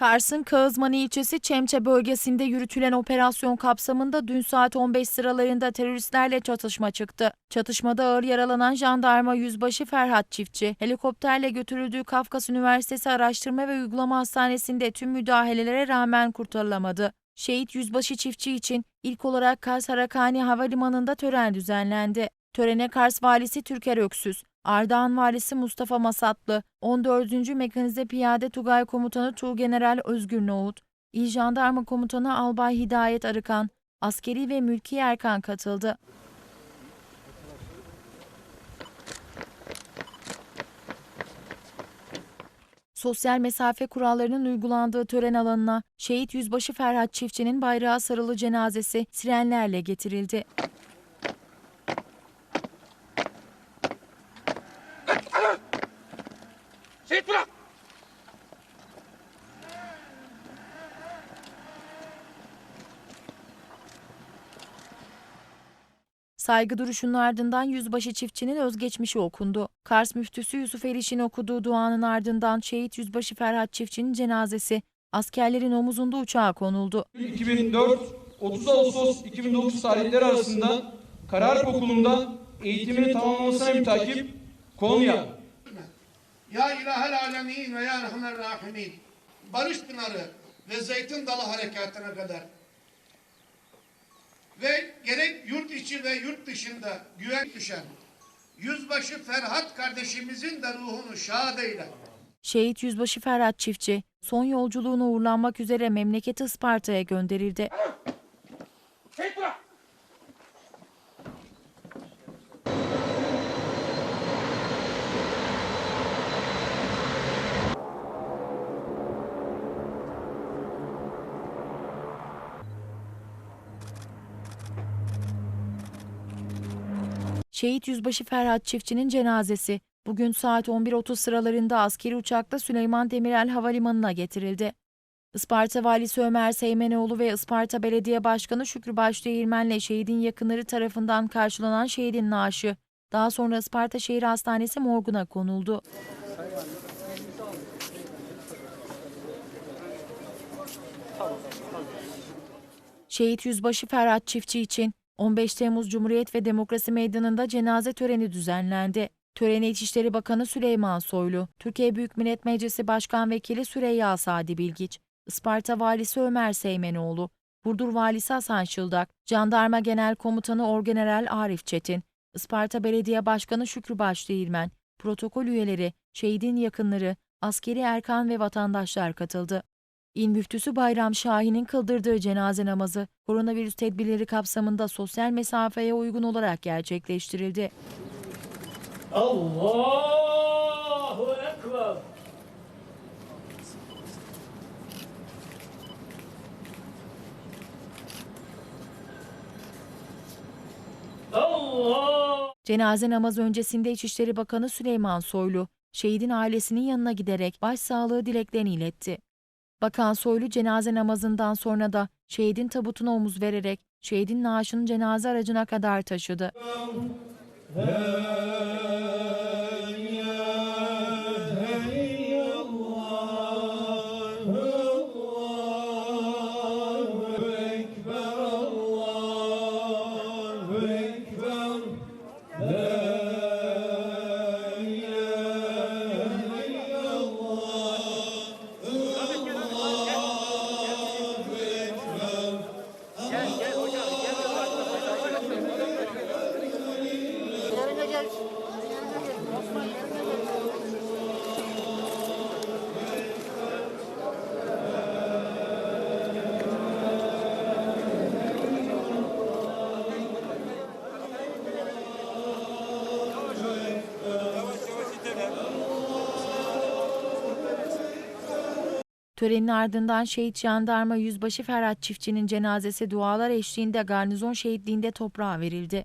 Kars'ın Kağızman ilçesi Çemçe bölgesinde yürütülen operasyon kapsamında dün saat 15 sıralarında teröristlerle çatışma çıktı. Çatışmada ağır yaralanan jandarma yüzbaşı Ferhat Çiftçi, helikopterle götürüldüğü Kafkas Üniversitesi Araştırma ve Uygulama Hastanesi'nde tüm müdahalelere rağmen kurtarılamadı. Şehit Yüzbaşı Çiftçi için ilk olarak Kars Harakani Havalimanı'nda tören düzenlendi. Törene Kars Valisi Türker Öksüz, Ardahan Valisi Mustafa Masatlı, 14. Mekanize Piyade Tugay Komutanı Tuğgeneral Özgür Nohut, İl Jandarma Komutanı Albay Hidayet Arıkan, askeri ve mülki erkan katıldı. Sosyal mesafe kurallarının uygulandığı tören alanına şehit yüzbaşı Ferhat Çiftçi'nin bayrağı sarılı cenazesi sirenlerle getirildi. Şehit bırak! Saygı duruşunun ardından Yüzbaşı Çiftçi'nin özgeçmişi okundu. Kars müftüsü Yusuf Eriş'in okuduğu duanın ardından şehit Yüzbaşı Ferhat Çiftçi'nin cenazesi askerlerin omuzunda uçağa konuldu. 2004 30 Ağustos 2009 tarihleri arasında Kararp Okulu'nda eğitimini tamamlamasına mütakip Konya, Ya ilahel alemin ve ya rahmer rahimin. Barış Pınarı ve Zeytin Dalı Harekatı'na kadar ve gerek yurt içi ve yurt dışında güven düşen Yüzbaşı Ferhat kardeşimizin de ruhunu şad eyle. Şehit Yüzbaşı Ferhat Çiftçi son yolculuğuna uğurlanmak üzere memleketi Isparta'ya gönderildi. Şehit bırak! Şehit Yüzbaşı Ferhat Çiftçi'nin cenazesi bugün saat 11.30 sıralarında askeri uçakla Süleyman Demirel Havalimanı'na getirildi. Isparta Valisi Ömer Seymenoğlu ve Isparta Belediye Başkanı Şükrü Başdeğirmen'le şehidin yakınları tarafından karşılanan şehidin naaşı daha sonra Isparta Şehir Hastanesi morguna konuldu. Şehit Yüzbaşı Ferhat Çiftçi için 15 Temmuz Cumhuriyet ve Demokrasi Meydanı'nda cenaze töreni düzenlendi. Törene İçişleri Bakanı Süleyman Soylu, Türkiye Büyük Millet Meclisi Başkan Vekili Süreyya Sadi Bilgiç, Isparta Valisi Ömer Seymenoğlu, Burdur Valisi Hasan Şıldak, Jandarma Genel Komutanı Orgeneral Arif Çetin, Isparta Belediye Başkanı Şükrü Başdeğirmen, protokol üyeleri, şehidin yakınları, askeri erkan ve vatandaşlar katıldı. İl müftüsü Bayram Şahin'in kıldırdığı cenaze namazı koronavirüs tedbirleri kapsamında sosyal mesafeye uygun olarak gerçekleştirildi. Allahu Ekber. Allah. Cenaze namazı öncesinde İçişleri Bakanı Süleyman Soylu, şehidin ailesinin yanına giderek başsağlığı dileklerini iletti. Bakan Soylu cenaze namazından sonra da şehidin tabutuna omuz vererek şehidin naaşını cenaze aracına kadar taşıdı. Törenin ardından şehit jandarma yüzbaşı Ferhat Çiftçi'nin cenazesi dualar eşliğinde garnizon şehitliğinde toprağa verildi.